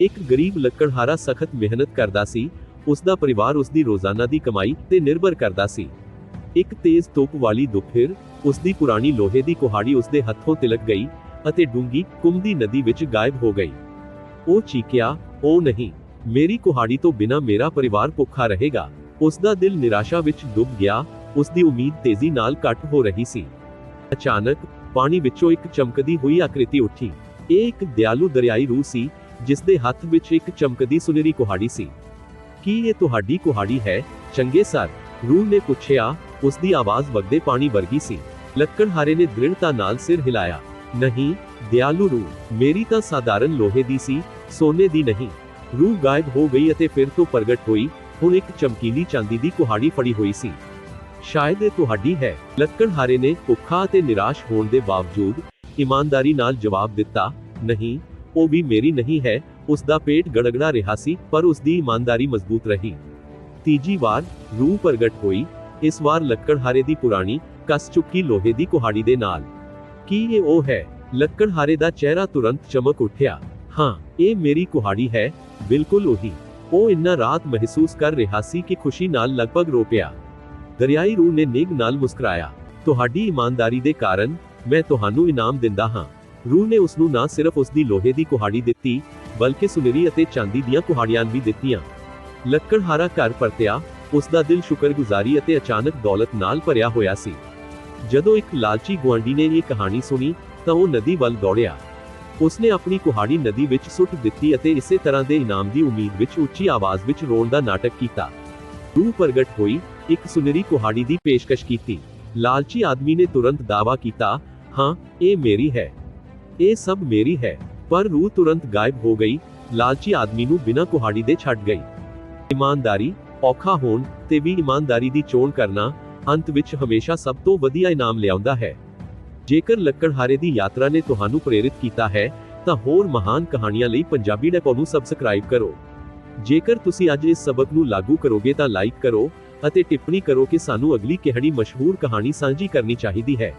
ਇੱਕ ਗਰੀਬ ਲੱਕੜਹਾਰਾ ਸਖਤ ਮਿਹਨਤ ਕਰਦਾ ਸੀ ਉਸ ਦਾ ਪਰਿਵਾਰ ਉਸ ਦੀ ਰੋਜ਼ਾਨਾ ਦੀ ਕਮਾਈ ਤੇ ਨਿਰਭਰ ਕਰਦਾ ਸੀ। ਇੱਕ ਤੇਜ਼ ਧੁੱਪ ਵਾਲੀ ਦੁਪਹਿਰ ਉਸ ਦੀ ਪੁਰਾਣੀ ਲੋਹੇ ਦੀ ਕੁਹਾੜੀ ਉਸ ਦੇ ਹੱਥੋਂ ਤਿਲਕ ਗਈ ਅਤੇ ਡੂੰਗੀ ਕੁੰਮਦੀ ਨਦੀ ਵਿੱਚ ਗਾਇਬ ਹੋ ਗਈ। ਉਹ ਚੀਕਿਆ, ਉਹ ਨਹੀਂ, ਮੇਰੀ ਕੁਹਾੜੀ ਤੋਂ ਬਿਨਾ ਮੇਰਾ ਪਰਿਵਾਰ ਭੁੱਖਾ ਰਹੇਗਾ। ਉਸ ਦਾ ਦਿਲ ਨਿਰਾਸ਼ਾ ਵਿੱਚ ਡੁੱਬ ਗਿਆ ਉਸ ਦੀ ਉਮੀਦ ਤੇਜ਼ੀ ਨਾਲ ਘਟ ਹੋ ਰਹੀ ਸੀ। ਅਚਾਨਕ ਪਾਣੀ ਵਿੱਚੋਂ ਇੱਕ ਚਮਕਦੀ ਹੋਈ ਆਕ੍ਰਿਤੀ ਉੱਠੀ। ਇਹ ਇੱਕ ਦਿਆਲੂ ਦਰਿਆਈ ਰੂਹ ਸੀ ਜਿਸ ਦੇ ਹੱਥ ਵਿੱਚ ਇੱਕ ਚਮਕਦੀ ਸੁਨਹਿਰੀ ਕੁਹਾੜੀ ਸੀ। ਕੀ ਇਹ ਤੁਹਾਡੀ ਕੁਹਾੜੀ ਹੈ? ਚੰਗੇ ਸਰ ਰੂਹ ਨੇ ਪੁੱਛਿਆ ਉਸ ਦੀ ਆਵਾਜ਼ ਵਗਦੇ ਪਾਣੀ ਵਰਗੀ ਸੀ। ਲੱਕੜਹਾਰੇ ਨੇ ਦ੍ਰਿੜਤਾ ਨਾਲ ਸਿਰ ਹਿਲਾਇਆ। ਨਹੀਂ, ਦਿਆਲੂ ਰੂਹ ਮੇਰੀ ਤਾਂ ਸਾਧਾਰਨ ਲੋਹੇ ਦੀ ਸੀ, ਸੋਨੇ ਦੀ ਨਹੀਂ। ਰੂਹ ਗਾਇਬ ਹੋ ਗਈ ਅਤੇ ਫਿਰ ਤੋਂ ਪ੍ਰਗਟ ਹੋਈ, ਹੁਣ ਇੱਕ ਚਮਕੀਲੀ ਚਾਂਦੀ ਦੀ ਕੁਹਾੜੀ ਫੜੀ ਹੋਈ ਸੀ। ਸ਼ਾਇਦ ਇਹ ਤੁਹਾਡੀ ਹੈ। ਲੱਕੜਹਾਰੇ ਨੇ ਭੁੱਖਾ ਅਤੇ ਨਿਰਾਸ਼ ਹੋਣ ਦੇ ਬਾਵਜੂਦ ਇਮਾਨਦਾਰੀ ਨਾਲ ਜਵਾਬ ਦਿੱਤਾ, ਨਹੀਂ ਉਹ ਵੀ ਮੇਰੀ ਨਹੀਂ ਹੈ ਉਸ ਦਾ ਪੇਟ ਗੜਗੜਾ ਰਿਹਾ ਸੀ ਪਰ ਉਸ ਦੀ ਇਮਾਨਦਾਰੀ ਮਜ਼ਬੂਤ ਰਹੀ ਤੀਜੀ ਵਾਰ ਰੂਹ ਪ੍ਰਗਟ ਹੋਈ ਇਸ ਵਾਰ ਲੱਕੜਹਾਰੇ ਦੀ ਪੁਰਾਣੀ ਕਸ ਚੁੱਕੀ ਲੋਹੇ ਦੀ ਕੁਹਾੜੀ ਦੇ ਨਾਲ ਕੀ ਇਹ ਉਹ ਹੈ ਲੱਕੜਹਾਰੇ ਦਾ ਚਿਹਰਾ ਤੁਰੰਤ ਚਮਕ ਉੱਠਿਆ ਹਾਂ ਇਹ ਮੇਰੀ ਕੁਹਾੜੀ ਹੈ ਬਿਲਕੁਲ ਉਹੀ ਉਹ ਇੰਨਾ ਰਾਤ ਮਹਿਸੂਸ ਕਰ ਰਿਹਾ ਸੀ ਕਿ ਖੁਸ਼ੀ ਨਾਲ ਲਗਭਗ ਰੋ ਪਿਆ ਦਰਿਆਈ ਰੂਹ ਨੇ ਨਿੱਘ ਨਾਲ ਮੁਸਕਰਾਇਆ ਤੁਹਾਡੀ ਇਮਾਨਦਾਰੀ ਦੇ ਕਾਰਨ ਮੈਂ ਤੁਹਾਨੂੰ ਇਨਾਮ ਦਿੰਦਾ ਹਾਂ ਰੂਹ ਨੇ ਉਸ ਨੂੰ ਨਾ ਸਿਰਫ ਉਸ ਦੀ ਲੋਹੇ ਦੀ ਕੁਹਾੜੀ ਦਿੱਤੀ, ਬਲਕਿ ਸੁਨਹਿਰੀ ਅਤੇ ਚਾਂਦੀ ਦੀਆਂ ਕੁਹਾੜੀਆਂ ਵੀ ਦਿੱਤੀਆਂ। ਲੱਕੜਹਾਰਾ ਘਰ ਪਰਤਿਆ ਉਸ ਦਾ ਦਿਲ ਸ਼ੁਕਰਗੁਜ਼ਾਰੀ ਅਤੇ ਅਚਾਨਕ ਦੌਲਤ ਨਾਲ ਭਰਿਆ ਹੋਇਆ ਸੀ। ਜਦੋਂ ਇੱਕ ਲਾਲਚੀ ਗੁਆਂਢੀ ਨੇ ਇਹ ਕਹਾਣੀ ਸੁਣੀ, ਤਾਂ ਉਹ ਨਦੀ ਵੱਲ ਦੌੜਿਆ। ਉਸਨੇ ਆਪਣੀ ਕੁਹਾੜੀ ਨਦੀ ਵਿੱਚ ਸੁੱਟ ਦਿੱਤੀ ਅਤੇ ਇਸੇ ਤਰ੍ਹਾਂ ਦੇ ਇਨਾਮ ਦੀ ਉਮੀਦ ਵਿੱਚ ਉੱਚੀ ਆਵਾਜ਼ ਵਿੱਚ ਰੋਣ ਦਾ ਨਾਟਕ ਕੀਤਾ। ਰੂਹ ਪ੍ਰਗਟ ਹੋਈ, ਇੱਕ ਸੁਨਹਿਰੀ ਕੁਹਾੜੀ ਦੀ ਪੇਸ਼ਕਸ਼ ਕੀਤੀ। ਲਾਲਚੀ ਆਦਮੀ ਨੇ ਤੁਰੰਤ ਦਾਅਵਾ ਕੀਤਾ, ਹਾਂ, ਇਹ ਮੇਰੀ ਹੈ। ਇਹ ਸਭ ਮੇਰੀ ਹੈ। ਪਰ ਰੂਹ ਤੁਰੰਤ ਗਾਇਬ ਹੋ ਗਈ। ਲਾਲਚੀ ਆਦਮੀ ਨੂੰ ਬਿਨਾਂ ਕੁਹਾੜੀ ਦੇ ਛੱਡ ਗਈ। ਇਮਾਨਦਾਰੀ, ਔਖਾ ਹੋਣ ਤੇ ਵੀ ਇਮਾਨਦਾਰੀ ਦੀ ਚੋਣ ਕਰਨਾ ਅੰਤ ਵਿੱਚ ਹਮੇਸ਼ਾ ਸਭ ਤੋਂ ਵਧੀਆ ਇਨਾਮ ਲਿਆਉਂਦਾ ਹੈ। ਜੇਕਰ ਲੱਕੜਹਾਰੇ ਦੀ ਯਾਤਰਾ ਨੇ ਤੁਹਾਨੂੰ ਪ੍ਰੇਰਿਤ ਕੀਤਾ ਹੈ, ਤਾਂ ਹੋਰ ਮਹਾਨ ਕਹਾਣੀਆਂ ਲਈ ਪੰਜਾਬੀ ਡੈਪੋ ਨੂੰ ਸਬਸਕ੍ਰਾਈਬ ਕਰੋ। ਜੇਕਰ ਤੁਸੀਂ ਅੱਜ ਇਸ ਸਬਕ ਨੂੰ ਲਾਗੂ ਕਰੋਗੇ ਤਾਂ ਲਾਈਕ ਕਰੋ ਅਤੇ ਟਿੱਪਣੀ ਕਰੋ ਕਿ ਸਾਨੂੰ ਅਗਲੀ ਕਿਹੜੀ ਮਸ਼ਹੂਰ ਕਹਾਣੀ ਸਾਂਝੀ ਕਰਨੀ ਚਾਹੀਦੀ ਹੈ।